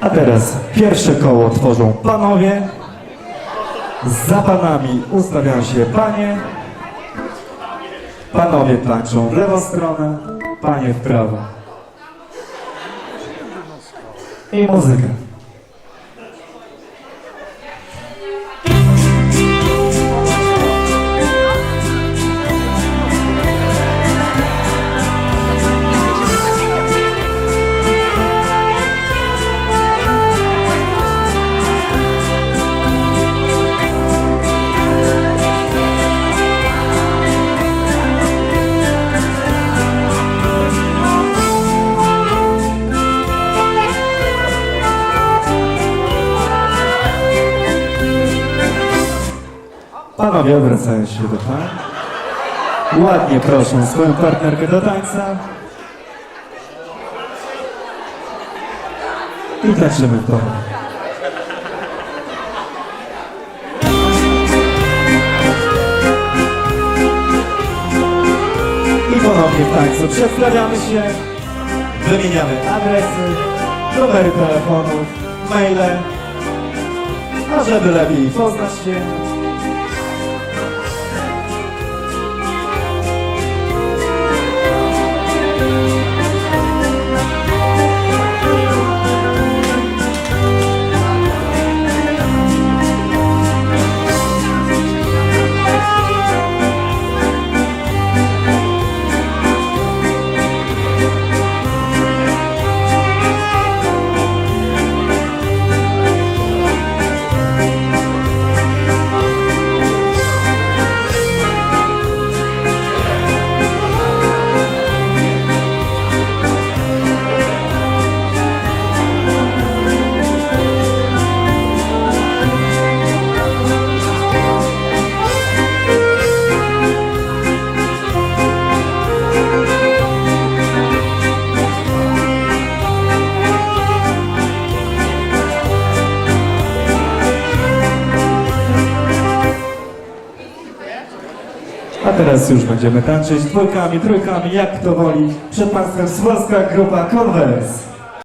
A teraz pierwsze koło tworzą panowie. Za panami ustawiają się panie. Panowie tańczą w lewą stronę, panie w prawo. I muzyka. Panowie odwracają się do pań. Ładnie proszą swoją partnerkę do tańca. I tańczymy polu. I ponownie w tańcu przedstawiamy się, wymieniamy adresy, numery telefonów, maile, a żeby lepiej poznać się, A teraz już będziemy tańczyć dwójkami, trójkami, jak kto woli. Przed Państwem Słowska Grupa Converse.